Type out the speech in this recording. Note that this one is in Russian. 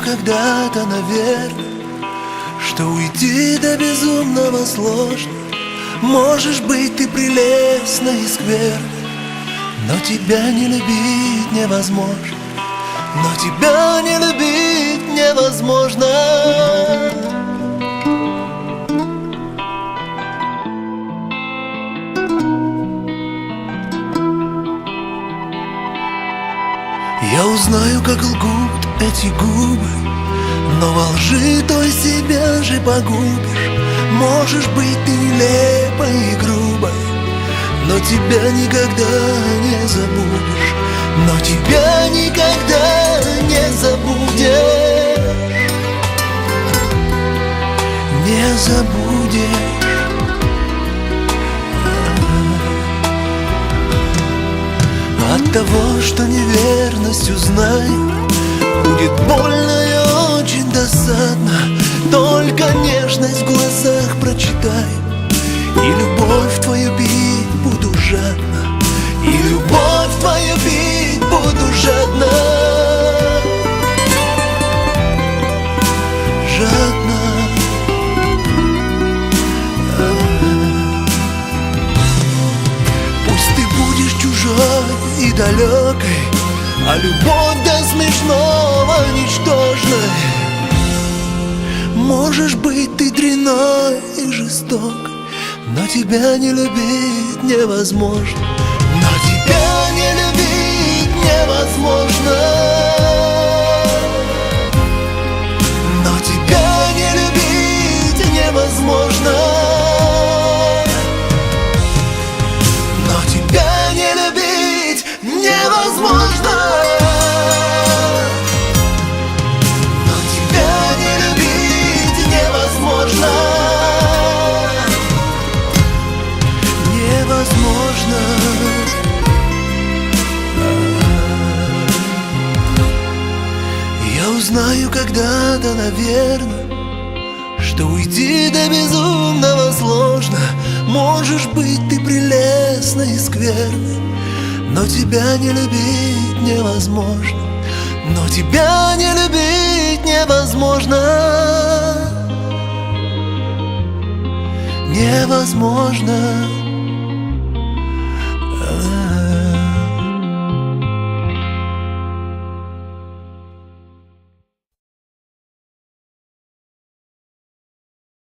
когда-то, наверное Что уйти до безумного сложно. Можешь быть ты прелестна и скверна Но тебя не любить невозможно. Но тебя не любить невозможно. Я узнаю, как лгут эти губы Но во лжи той себя же погубишь. Можешь быть ты нелепой и грубой Но тебя никогда не забудешь. Но тебя никогда не забудешь. Не забудешь. От того, что неверность узнаю Будет больно и очень досадно. Только нежность в глазах прочитай. И любовь твою бить буду жадно. И любовь твою бить буду жадно. Жадно. Пусть ты будешь чужой и далекой А любовь до смешного дряной и жестокой Но тебя не любить невозможно. Но тебя узнаю когда-то, наверное что уйти до безумного сложно. Можешь быть ты прелестна и скверна Но тебя не любить невозможно. Но тебя не любить невозможно. Невозможно